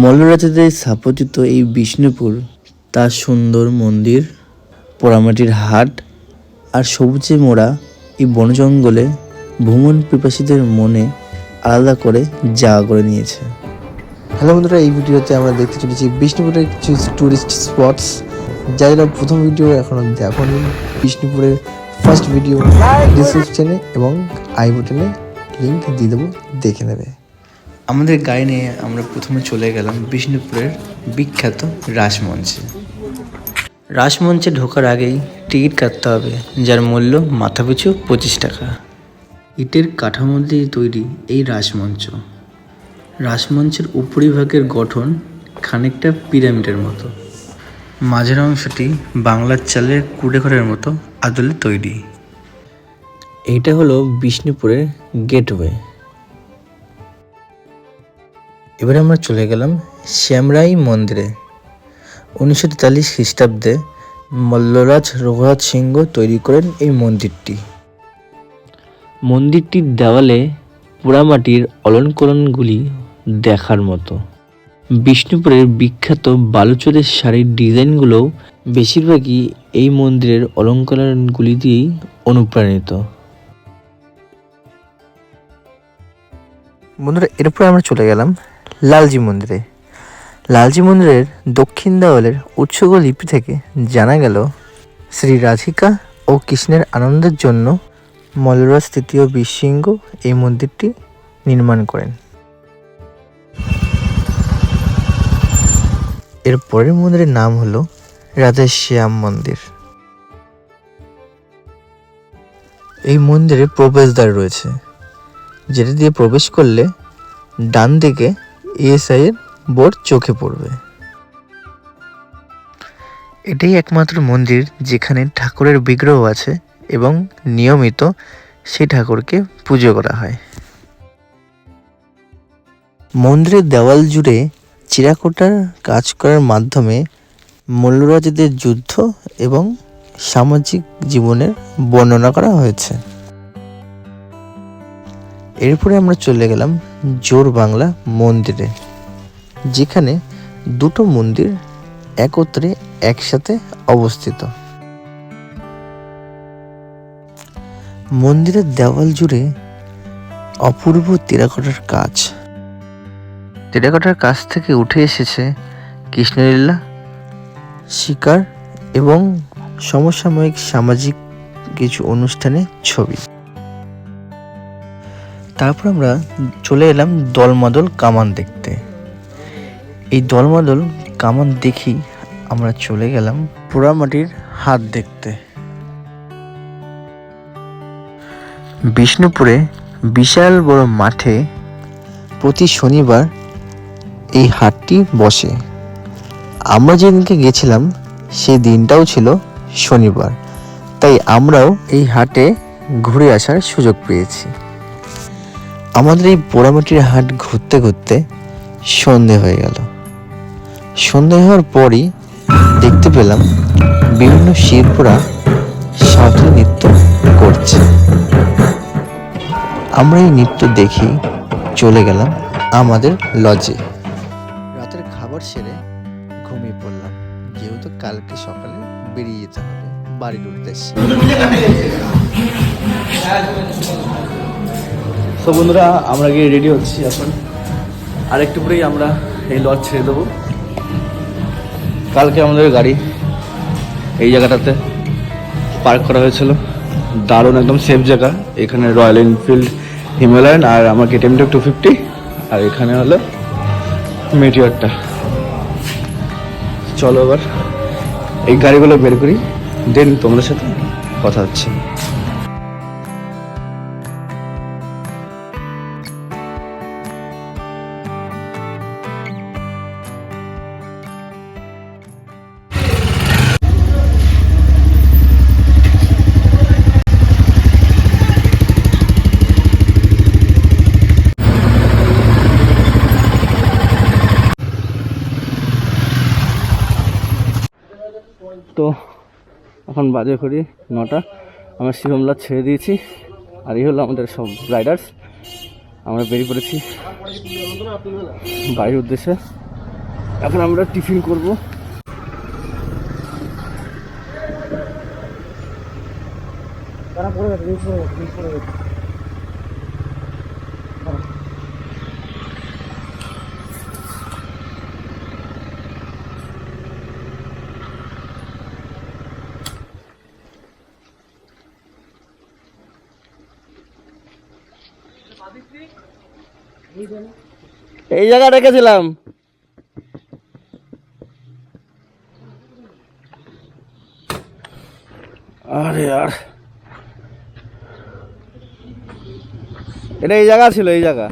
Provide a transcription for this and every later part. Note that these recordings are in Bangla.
মল্লরাজাদের স্থাপত্যিত এই বিষ্ণুপুর তার সুন্দর মন্দির পোড়ামাটির হাট আর সবুজে মোড়া এই বনজঙ্গলে ভ্রমণ পিপাসীদের মনে আলাদা করে জায়গা করে নিয়েছে। হ্যালো বন্ধুরা এই ভিডিওতে আমরা দেখতে চলেছি বিষ্ণুপুরের কিছু টুরিস্ট স্পটস যারা প্রথম ভিডিও এখনও দেখনি। বিষ্ণুপুরের ফার্স্ট ভিডিও ডিসক্রিপশনে এবং আই বাটনে লিঙ্ক দিয়ে দেবো দেখে নেবে। আমাদের গাড়ি নিয়ে আমরা প্রথমে চলে গেলাম বিষ্ণুপুরের বিখ্যাত রাসমঞ্চে। রাসমঞ্চে ঢোকার আগেই টিকিট কাটতে হবে, যার মূল্য মাথাপিছু পঁচিশ টাকা। ইটের কাঠামো দিয়ে তৈরি এই রাসমঞ্চ। রাসমঞ্চের উপরিভাগের গঠন খানিকটা পিরামিডের মতো। মাঝের অংশটি বাংলার চালের কুড়েঘরের মতো আদলে তৈরি। এইটা হলো বিষ্ণুপুরের গেটওয়ে। এবারে আমরা চলে গেলাম শ্যামরাই মন্দিরে। উনিশশো তেতাল্লিশ খ্রিস্টাব্দে মল্লরাজ রঘুনাথ সিংহ তৈরি করেন এই মন্দিরটি। মন্দিরটির দেওয়ালে পোড়ামাটির অলঙ্করণগুলি দেখার মতো। বিষ্ণুপুরের বিখ্যাত বালুচরের শাড়ির ডিজাইনগুলোও বেশিরভাগই এই মন্দিরের অলঙ্করণগুলি দিয়েই অনুপ্রাণিত। বন্ধুরা এরপরে আমরা চলে গেলাম লালজি মন্দিরে। লালজি মন্দিরের দক্ষিণ দেওয়ালের উৎসর্গ লিপি থেকে জানা গেল শ্রী রাধিকা ও কৃষ্ণের আনন্দের জন্য মল্লরাজ তৃতীয় বীরসিংহ এই মন্দিরটি নির্মাণ করেন। এর পরের মন্দিরের নাম হলো রাধা শ্যাম মন্দির। এই মন্দিরে প্রবেশদ্বার রয়েছে, যেটা দিয়ে প্রবেশ করলে ডান দিকে এএসআই এর বোর্ড চোখে পড়বে। এটাই একমাত্র মন্দির যেখানে ঠাকুরের বিগ্রহ আছে এবং নিয়মিত সেই ঠাকুরকে পুজো করা হয়। মন্দিরের দেওয়াল জুড়ে চিরাকোটার কাজ করার মাধ্যমে মল্লরাজাদের যুদ্ধ এবং সামাজিক জীবনের বর্ণনা করা হয়েছে। এরপরে আমরা চলে গেলাম জোর বাংলা মন্দিরে, যেখানে দুটো মন্দির একত্রে একসাথে অবস্থিত। মন্দিরের দেওয়াল জুড়ে অপূর্ব টেরাকোটার কাজ। টেরাকোটার কাছ থেকে উঠে এসেছে কৃষ্ণলীলা, শিকার এবং সমসাময়িক সামাজিক কিছু অনুষ্ঠানের ছবি। তারপর আমরা চলে এলাম দলমাদল কামান দেখতে। এই দলমাদল কামান দেখি আমরা চলে গেলাম পোড়ামাটির হাত দেখতে। বিষ্ণুপুরে বিশাল বড় মাঠে প্রতি শনিবার এই হাটটি বসে। আমরা যেদিনকে গেছিলাম, সেই দিনটাও ছিল শনিবার। তাই আমরাও এই হাটে ঘুরে আসার সুযোগ পেয়েছি। আমাদের এই পোড়ামাটির হাট ঘুরতে ঘুরতে সন্ধে হয়ে গেল। সন্ধে হওয়ার পরই দেখতে পেলাম বিভিন্ন শিল্পরা সাঁওতালি নৃত্য করছে। আমরা এই নৃত্য দেখি চলে গেলাম আমাদের লজে রাতের খাবার সেরে ঘুমিয়ে পড়লাম। যেহেতু কালকে সকালে বেরিয়ে যেতে হবে বাড়ির উদ্দেশ্যে তো বন্ধুরা, আমরা গিয়ে রেডি হচ্ছি, এখন। আর একটু পরেই আমরা এই লজ ছেড়ে দেবো। কালকে আমাদের গাড়ি এই জায়গাটাতে পার্ক করা হয়েছিল। দারুণ, একদম সেফ জায়গা। এখানে রয়্যাল এনফিল্ড হিমালয়ান আর আমার কেটিএমটা টু ফিফটি আর এখানে হলো মেটিওরটা চলো এবার এই গাড়িগুলো বের করি। দেন তোমাদের সাথে কথা হচ্ছে। তো এখন বাজে করি নটা। আমরা শিবমলা ছেড়ে দিয়েছি, আর এই হলো আমাদের সব রাইডার্স আমরা বেরিয়ে পড়েছি বাড়ির উদ্দেশ্যে। এখন আমরা টিফিন করব। এই জায়গা রেখেছিলাম। আরে আর। এটা এই জায়গা ছিল এই জায়গা।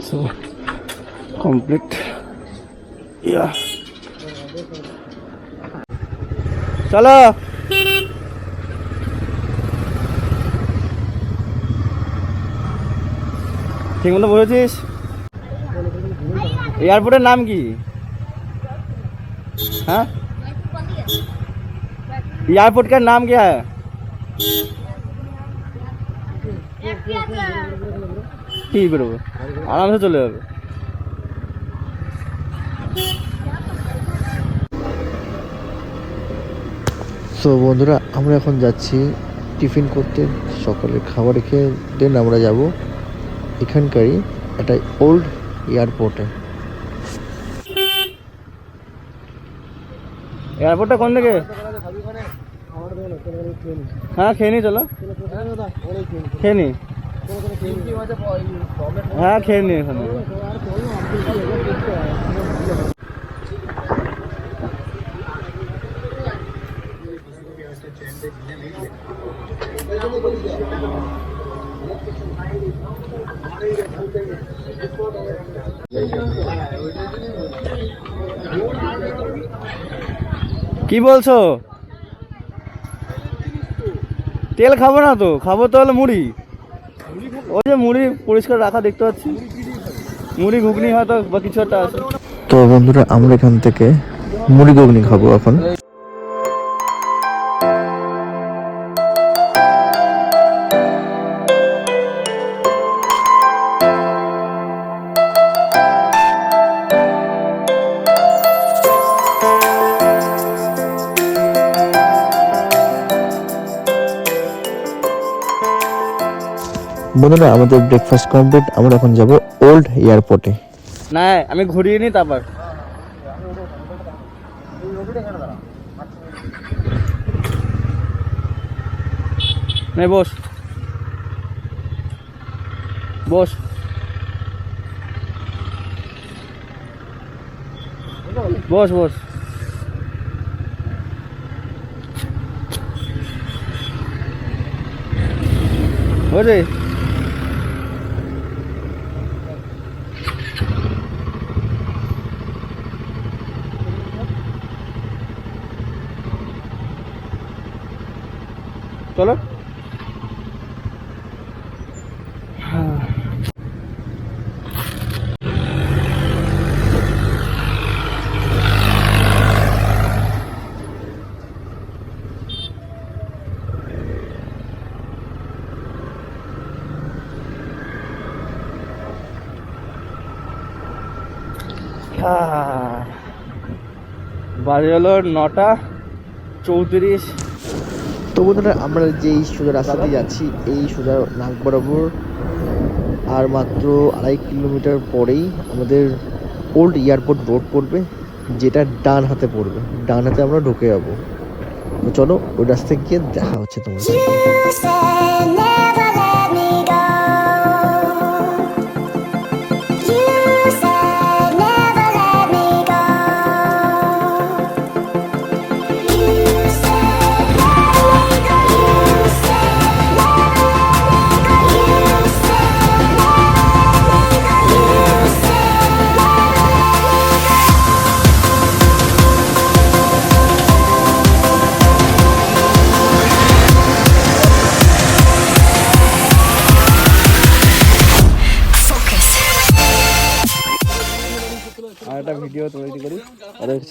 So, complete. Yeah. চলো ঠিক মতো বলেছিস এয়ারপোর্টের নাম কি হ্যাঁ एयरपोर्ट का नाम क्या है ঠিক বেরোবো আরামসে চলে যাবে। তো বন্ধুরা আমরা এখন যাচ্ছি টিফিন করতে। সকালের খাবার খেয়ে দেন আমরা যাব এখানকারই একটা ওল্ড এয়ারপোর্টে। এয়ারপোর্টটা কোন দিকে? হ্যাঁ খেয়ে নি চলো। খেয়ে নি। হ্যাঁ খেয়ে নি এখানে। কি বলছো? তেল খাব না তো খাব তো হলো মুড়ি। ওই যে মুড়ি পরিষ্কার রাখা দেখতে পাচ্ছি। মুড়ি ঘুগনি হয়তো বা কিছু একটা আছে। তো বন্ধুরা, আমরা এখান থেকে মুড়ি ঘুগনি খাব এখন। বন্ধুরা, আমাদের ব্রেকফাস্ট কমপ্লিট আমরা এখন যাব ওল্ড এয়ারপোর্টে না, আমি ঘুরিয়ে নি তারপর। নে, বস। বস। বস বস। বসে চলো। বাজে হলো নটা চৌত্রিশ। তো বন্ধুরা, আমরা যেই সোজা রাস্তা দিয়ে যাচ্ছি, এই সোজা নাক বরাবর আর মাত্র আড়াই কিলোমিটার পরেই আমাদের ওল্ড এয়ারপোর্ট রোড পড়বে, যেটা ডান হাতে পড়বে। ডান হাতে আমরা ঢুকে যাব। তো চলো, ওই রাস্তায় গিয়ে দেখা হচ্ছে তোমার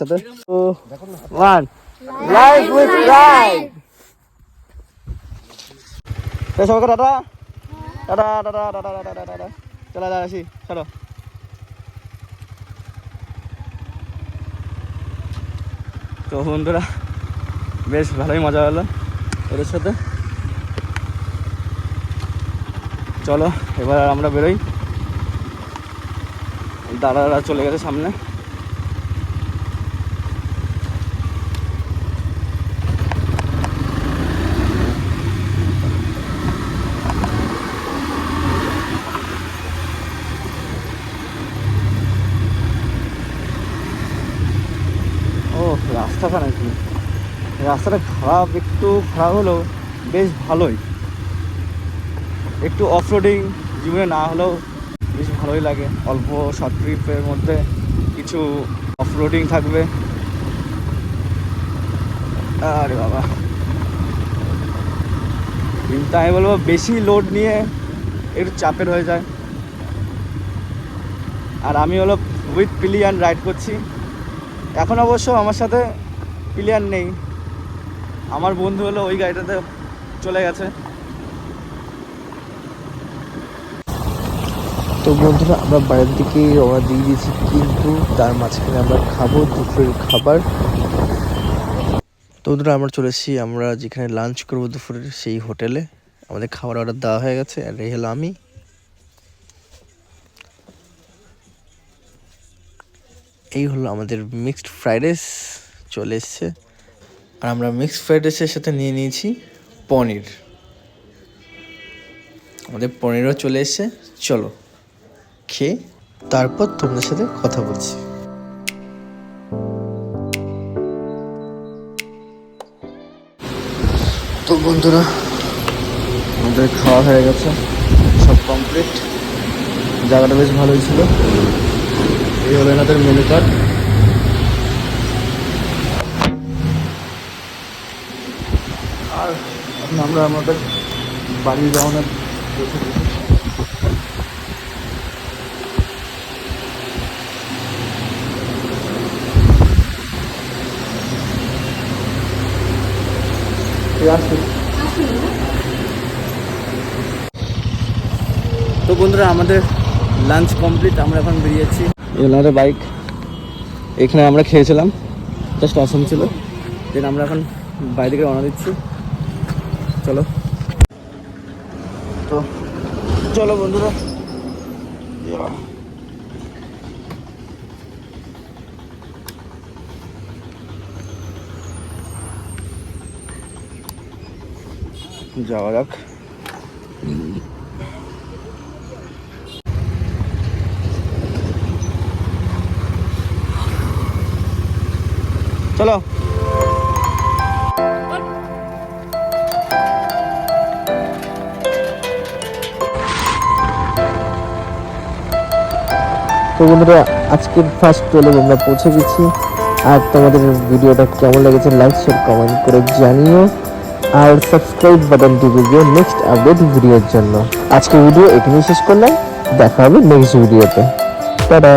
সাথে? তো ওয়ান লাইফ উইথ রাইড সবাইকে tata. Tata tata tata tata tata tata চলো যা আসি চলো। তো বন্ধুরা বেশ ভালোই মজা হলো ওদের সাথে। চলো এবার আমরা বেরোই। দাদারা চলে গেছে সামনে ও রাস্তাটা নাকি রাস্তাটা খারাপ, একটু খারাপ হলেও বেশ ভালোই। একটু অফ রোডিং জীবনে না হলেও বেশ ভালোই লাগে। অল্প শর্ট ট্রিপের মধ্যে কিছু অফ রোডিং থাকবে। আরে বাবা। কিন্তু আমি বলব বেশি লোড নিয়ে একটু চাপের হয়ে যায়। আর আমি হলো উইথ পিলিয়ান রাইড করছি। এখন অবশ্য আমার সাথে পিলিয়ান নেই। আমার বন্ধু হলো ওই গাড়িটাতে চলে গেছে। তো বন্ধুরা, আমরা বাইরের দিকে রওনা দিয়ে দিয়েছি, কিন্তু তার মাঝখানে আমরা খাব দুপুরের খাবার। তো বন্ধুরা, আমরা চলে এসেছি, আমরা যেখানে লাঞ্চ করব দুপুরের সেই হোটেলে। আমাদের খাবার অর্ডার দেওয়া হয়ে গেছে, আর এই হলো আমি। এই হলো আমাদের মিক্সড ফ্রাইড রাইস চলে এসছে। আর আমরা মিক্সড ফ্রাইড রাইসের সাথে নিয়ে নিয়েছি পনির। আমাদের পনিরও চলে এসছে। চলো খেয়ে তারপর তোমাদের সাথে কথা বলছি। তো বন্ধুরা, আমাদের খাওয়া হয়ে গেছে সব কমপ্লিট জায়গাটা বেশ ভালোই ছিল। এই হলো এনাদের মেনু কার্ড এখন আমরা আমাদের বাড়ি গেছি। তো বন্ধুরা আমাদের লাঞ্চ কমপ্লিট আমরা এখন বেরিয়েছি। এনাদের বাইক এখানে আমরা খেয়েছিলাম জাস্ট অসম ছিল। দেন আমরা এখন বাইরে থেকে রওনা দিচ্ছি। চলো। তো চলো বন্ধুরা। যাওয়া যাক। চলো। তো বন্ধুরা, আজকের ফার্স্ট টোলে আমরা পৌঁছে গেছি। আর তোমাদের ভিডিওটা কেমন লেগেছে লাইক শেয়ার কমেন্ট করে জানিও। আর সাবস্ক্রাইব বাটনটি দিও নেক্সট আপডেট ভিডিওর জন্য। আজকের ভিডিও এখানেই শেষ করলাম। দেখা হবে নেক্সট ভিডিওতে টাটা